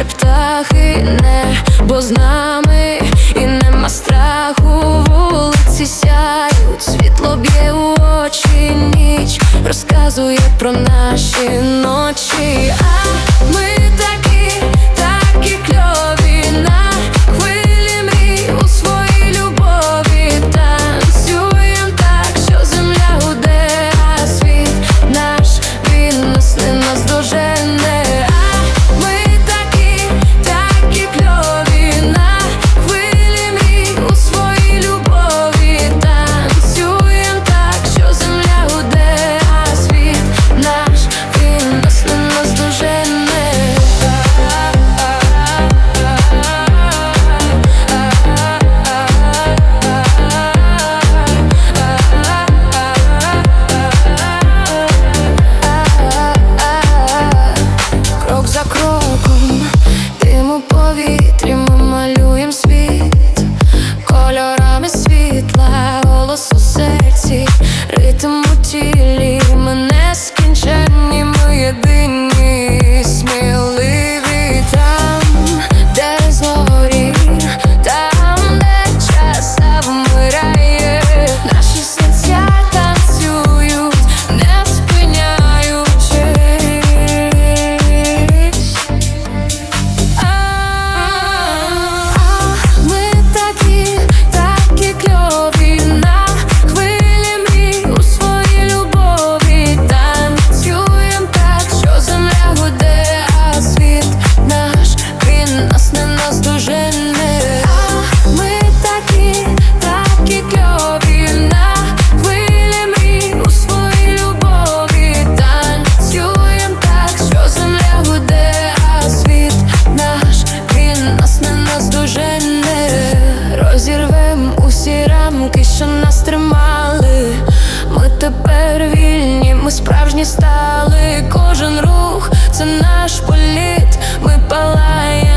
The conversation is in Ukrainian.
наче птахи, небо з нами, і нема страху, вулиці сяють, світло б'є у очі, ніч розказує про наші за кров. справжні стали кожен рух, це наш політ, ми палаємо.